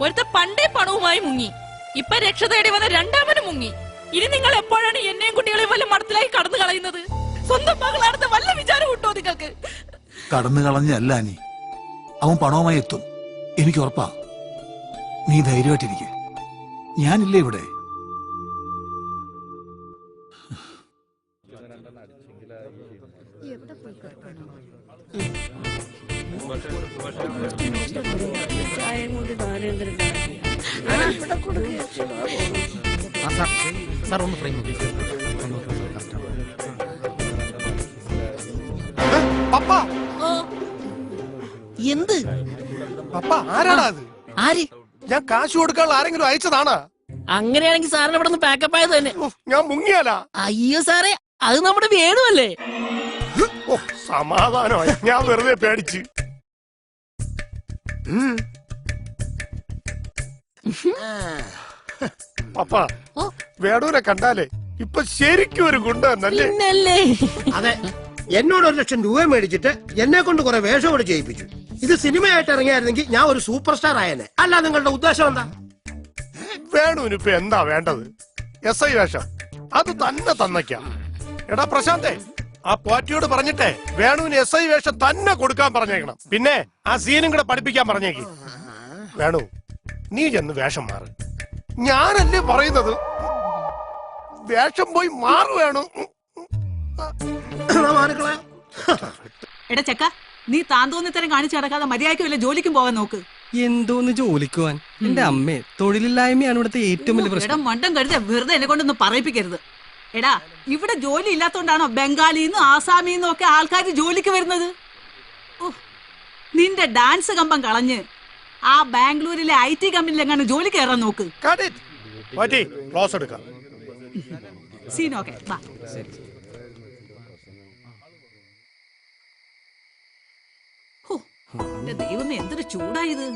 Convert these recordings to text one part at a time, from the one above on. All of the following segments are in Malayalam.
ഒരുത്ത പണ്ടേ പണവുമായി മുങ്ങി. ഇപ്പൊ രക്ഷ തേടി വന്ന രണ്ടാമനും മുങ്ങി. ഇനി നിങ്ങൾ എപ്പോഴാണ് എന്നെയും കുട്ടികളെയും വല്ല മടത്തിലായി കടന്നു കളയുന്നത്? സ്വന്തം മകളാണെന്ന് വല്ല വിചാരം ഉണ്ടോ നിങ്ങൾക്ക്? കടന്നു കളഞ്ഞല്ല നീ അവൻ പണവുമായി എത്തും. എനിക്ക് ഉറപ്പാ. നീ ധൈര്യമായിട്ടിരിക്കെ. ഞാനില്ലേ ഇവിടെ? സാർ സാർ ഒന്ന് ഫ്രെയിം പപ്പ എന്ത്? പപ്പ ആരാടാ അത്? ആര്? ഞാൻ കാശ് കൊടുക്കാനുള്ള ആരെങ്കിലും അയച്ചതാണാ? അങ്ങനെയാണെങ്കിൽ സാറിന് ഇവിടെ നിന്ന് പാക്കപ്പ് ആയത് തന്നെ. ഞാൻ മുങ്ങിയാലാ. അയ്യോ സാറേ അത് നമ്മുടെ വേണുവല്ലേ? സമാധാനമായി. ഞാൻ വെറുതെ പേടിച്ച്. ഉം. പപ്പ. വേടൂരെ കണ്ടാലേ ഇപ്പൊ ശരിക്കും ഒരു ഗുണ്ട എന്നല്ലേ? പിന്നല്ലേ. അതെ എന്നോട് ഒരു ലക്ഷം രൂപ മേടിച്ചിട്ട് എന്നെ കൊണ്ട് കുറെ വേഷം കൂടെ ചെയ്യിപ്പിച്ചു. ഇത് സിനിമയായിട്ട് ഇറങ്ങിയായിരുന്നെങ്കിൽ ഞാൻ ഒരു സൂപ്പർ സ്റ്റാർ ആയനെ. അല്ല നിങ്ങളുടെ ഉദ്ദേശം എന്താ? വേണുവിന് ഇപ്പൊ എന്താ വേണ്ടത്? എസ് ഐ വേഷം. അത് തന്നെ തന്നയ്ക്കാം. എടാ പ്രശാന്തേ ആ പോറ്റിയോട് പറഞ്ഞിട്ടേ വേണുവിന് എസ് ഐ വേഷം തന്നെ കൊടുക്കാൻ പറഞ്ഞേക്കണം. പിന്നെ ആ സീനും കൂടെ പഠിപ്പിക്കാൻ പറഞ്ഞേക്കി. വേണു നീ ചെന്ന് വേഷം മാറ്. ഞാനല്ലേ പറയുന്നത്? വേഷം പോയി മാറു വേണു. എടാ ചെക്ക നീ താന്തോന്നിത്തരം കാണിച്ചു നടക്കാതെ മര്യാദയ്ക്ക് വല്ല ജോലിക്കും പോകാൻ നോക്ക്. എന്തോന്ന് ജോലിക്കുവാൻ? എന്റെ അമ്മേ തൊഴിലില്ലായ്മയാണ് ഇവിടുത്തെ ഏറ്റവും വലിയ എടാ പ്രശ്നം. മണ്ടം കരുത വെറുതെ എന്നെ കൊണ്ടൊന്നും പറയിപ്പിക്കരുത്. എടാ ഇവിടെ ജോലി ഇല്ലാത്തോണ്ടാണോ ബംഗാളിന്നും ആസാമിന്നും ഒക്കെ ആൾക്കാർ ജോലിക്ക് വരുന്നത്? നിന്റെ ഡാൻസ് കമ്പം കളഞ്ഞ് ആ ബാംഗ്ലൂരിലെ ഐ ടി കമ്പനിയിൽ എങ്ങനെ ജോലി കയറാൻ നോക്ക്. പോറ്റി ക്ലോസ് എടുക്കാം. ഹോ, എന്റെ ദൈവമേ എന്തൊരു ചൂടായത്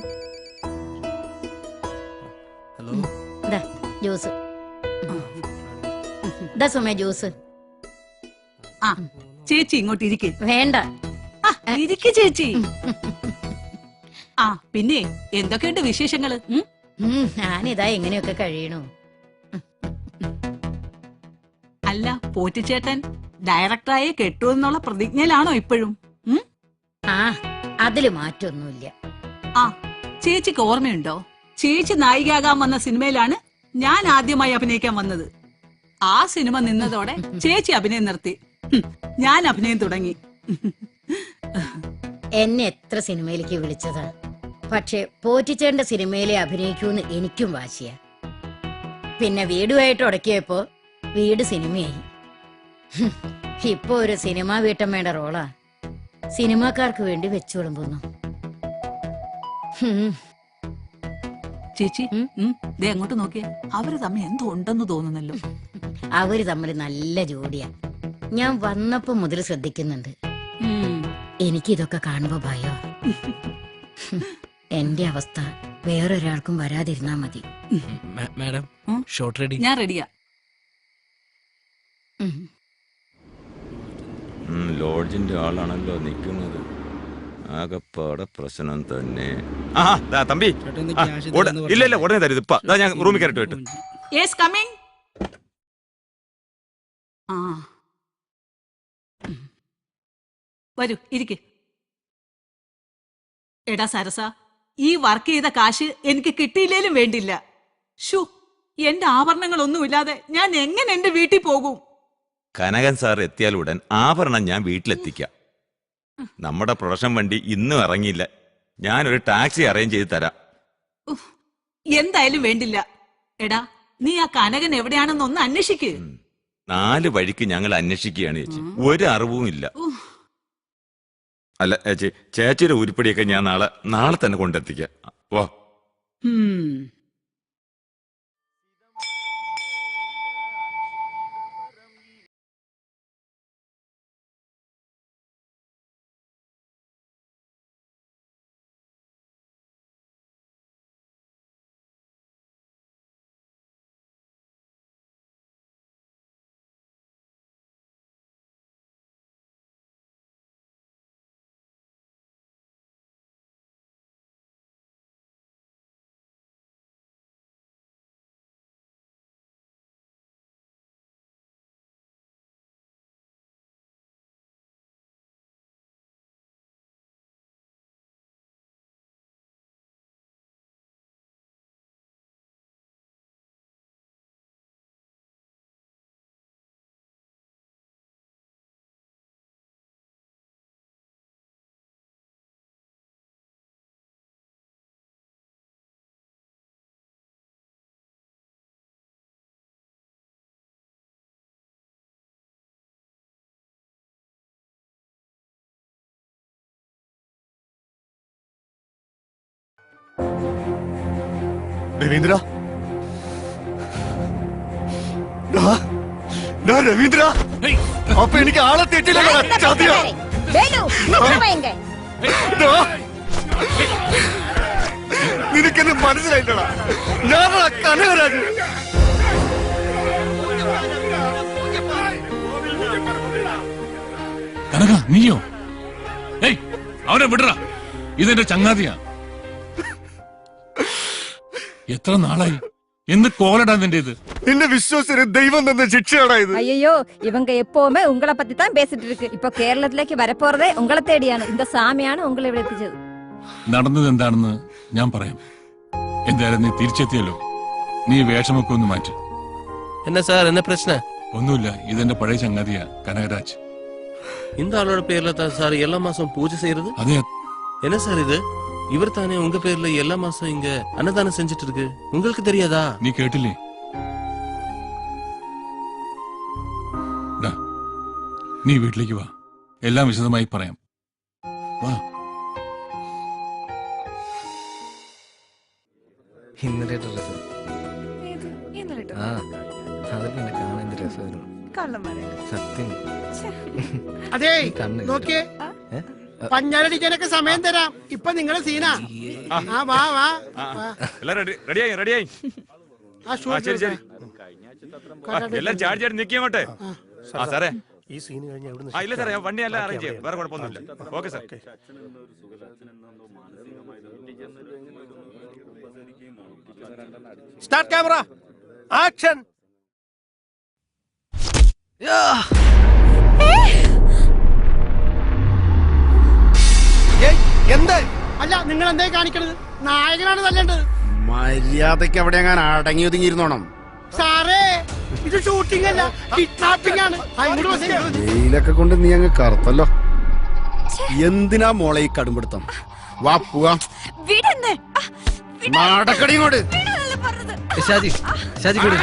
ഹലോ ജ്യൂസ്. ദാ സുമേ ജ്യൂസ്. ആ ചേച്ചി ഇങ്ങോട്ട് ഇരിക്കേ. വേണ്ട. ആ, ഇരിക്ക് ചേച്ചി. ആ പിന്നെ എന്തൊക്കെയുണ്ട് വിശേഷങ്ങൾ? ഞാനിതാ എങ്ങനെയൊക്കെ കഴിയണു. അല്ല പോറ്റിച്ചേട്ടൻ ഡയറക്ടറായി കെട്ടു എന്നുള്ള പ്രതിജ്ഞയിലാണോ ഇപ്പോഴും? ആ അതിൽ മാറ്റൊന്നുമില്ല. ആ ചേച്ചിക്ക് ഓർമ്മയുണ്ടോ? ചേച്ചി നായികയാകാൻ വന്ന സിനിമയിലാണ് ഞാൻ ആദ്യമായി അഭിനയിക്കാൻ വന്നത്. ആ സിനിമ നിന്നതോടെ ചേച്ചി അഭിനയം നിർത്തി. ഞാൻ അഭിനയം തുടങ്ങി. എന്നെ എത്ര സിനിമയിലേക്ക് വിളിച്ചതാ? പക്ഷെ പോറ്റിച്ചേണ്ട സിനിമയിലെ അഭിനയിക്കൂന്ന് എനിക്കും വാശിയ. പിന്നെ വീടുമായിട്ട് ഉടക്കിയപ്പോ വീട് സിനിമയായി. ഇപ്പൊ ഒരു സിനിമാ വേണ്ട റോളാ. സിനിമാക്കാർക്ക് വേണ്ടി വെച്ചു വിളമ്പുന്നു. ചേച്ചി ദേ അങ്ങോട്ട് നോക്കിയേ. അവർ തമ്മിൽ എന്തോ ഉണ്ടെന്ന് തോന്നുന്നല്ലോ. അവർ തമ്മിൽ നല്ല ജോഡിയാ. ഞാൻ വന്നപ്പോ മുതൽ ശ്രദ്ധിക്കുന്നുണ്ട്. എനിക്ക് എനിക്കിതൊക്കെ കാണുമ്പോ ഭയോ എന്റെ അവസ്ഥ. വേറൊരാൾക്കും വരാതിരുന്നാ മതി. മാഡം? ഷോർട്ട് റെഡി ഞാൻ റെഡിയാ ലോഡ്ജിന്റെ ആളാണല്ലോ നിൽക്കുന്നത് ആകപ്പാടെ പ്രശ്നം തന്നെ. ആ ദാ തമ്പി. ആ, ഉട- ഇല്ല ഇല്ല ഉടനെ തരുത് ഇപ്പ ദാ ഞാൻ റൂമിൽ കയറിട്ട് വിട്ടു. യെസ് കമ്മിങ് ആ. വരൂ ഇരിക്ക്. എടാ സരസ. ഈ വർക്ക് ചെയ്ത കാശ് എനിക്ക് കിട്ടിയില്ലേലും വേണ്ടില്ല. ഷു എന്റെ ആഭരണങ്ങളൊന്നുമില്ലാതെ ഞാൻ എങ്ങനെ എന്റെ വീട്ടിൽ പോകും? കനകൻ സാർ എത്തിയാൽ ഉടൻ ആഭരണം ഞാൻ വീട്ടിലെത്തിക്കാം. നമ്മുടെ പ്രൊഡക്ഷൻ വണ്ടി ഇന്നും ഇറങ്ങിയില്ല. ഞാൻ ഒരു ടാക്സി അറേഞ്ച് ചെയ്ത് തരാം. എന്തായാലും വേണ്ടില്ല. എടാ നീ ആ കനകൻ എവിടെയാണെന്ന് ഒന്ന് അന്വേഷിക്ക് നാല് വഴിക്ക് ഞങ്ങൾ അന്വേഷിക്കുകയാണ് ചേച്ചി. ഒരു അറിവും ഇല്ല. ഉഫ്. അല്ല ചേച്ചി ചേച്ചിയുടെ ഉരുപ്പടിയൊക്കെ ഞാൻ നാളെ നാളെ തന്നെ കൊണ്ടെത്തിക്കാം. വാ. രവീന്ദ്ര. രവീന്ദ്ര. അപ്പൊ എനിക്ക് ആളെ തെറ്റില്ല. നിനക്കെന്നെ മനസ്സിലായില്ലടാ ഞാനടാ കനകരാജ്. കനക നീയോ? ഏയ് അവനെ വിടറ. ഇതെന്റെ ചങ്ങാതിയാ. എത്ര നാളായി? എന്ത് കോലടാ നിന്റെ ഇത് നിന്നെ വിശ്വസിന് ദൈവം തന്ന ശിക്ഷയാടാ ഇത്. അയ്യോ இவங்க എപ്പോമേ ഉങ്ങളെ പറ്റി താൻ പേസിട്ടിരിക്ക് இருக்கு കേരളത്തിലേക്ക് கேரளத்திலேக்கு ഉങ്ങളെ തേടിയാണ്. தேடிയാണ് இந்த ഉങ്ങളെ ഇവിടെ എത്തിച്ചത്. നടന്നത് എന്താണെന്ന് ഞാൻ പറയാം. എന്തായാലും നീ തിരിച്ചെത്തിയല്ലോ. നീ വേഷമൊക്കെ ഒന്ന് മാറ്റി. എന്നാ സാർ என்ன பிரச்சனை ഒന്നുമില്ല ഇതെന്റെ പഴയ ചങ്ങാതിയാ കനകരാജ്. இந்த ஆளோட பேர்ல தான் சார் எல்லா மாசம் பூஜை അതെ എന്നാ സാർ ഇത്? இவர் தானே உங்க பேர்ல எல்லா மாசம் இங்க அன்னதானம் செஞ்சுட்டு இருக்கு உங்களுக்கு தெரியாதா നീ കേട്ടില്ലേ ഡാ, നീ വീട്ടിലേക്ക് വാ എല്ലാം വിശദമായി പറയാം വാ ഇന്നലെ ഡ്രസ് ആ അതിൽ എന്നെ കാണാൻ എന്ത് രസമായിരുന്നു സത്യം അതെ കണ്ണ് നോക്കിയേ ഏ? പഞ്ഞാലടിക്കാനൊക്കെ സമയം തരാം. ഇപ്പൊ നിങ്ങളെ സീനാ. ആ വാ വാ. വാ. റെഡി റെഡിയായി റെഡിയായി ആ ശരി ശരി. ആ, എല്ലാരും ചാടി ചാടി നിൽക്കിയങ്ങോട്ടെ ആ സാറേ ഈ സീൻ കഴിഞ്ഞ എവിടെ ആ ഇല്ല സാറേ ഞാൻ വണ്ടി എല്ലാം അറേഞ്ച് ചെയ്യാം. വേറെ കുഴപ്പമൊന്നുമില്ല. Okay. Sir start camera action എന്താ? അല്ല നിങ്ങൾ എന്തേ കാണിക്കണത്? നായകനാണ് തല്ലേണ്ടത്. മര്യാദയ്ക്ക് അവിടെ ഞാൻ അടങ്ങി ഒതുങ്ങിയിരുന്നോണം. സാറേ ഇത് ഷൂട്ടിംഗ് അല്ല കിഡ്നാപ്പിംഗ് ആണ്. വെയിലൊക്കെ കൊണ്ട് നീ അങ്ങ് കറുത്തല്ലോ. എന്തിനാ മോളെ ഈ കടുംപിടുത്തം? വാ പോവാ. നാടക്കടി ഇങ്ങോട്ട്. ഷാജി ഷാജി കൂടി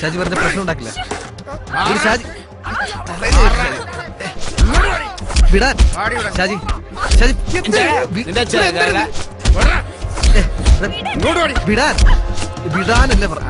ഷാജി വെറുതെ പ്രശ്നം ഉണ്ടാക്കില്ല. ഷാജി. വിടാൻ. ഷാജി. വിടാൻ വിടാനല്ലേ പറ?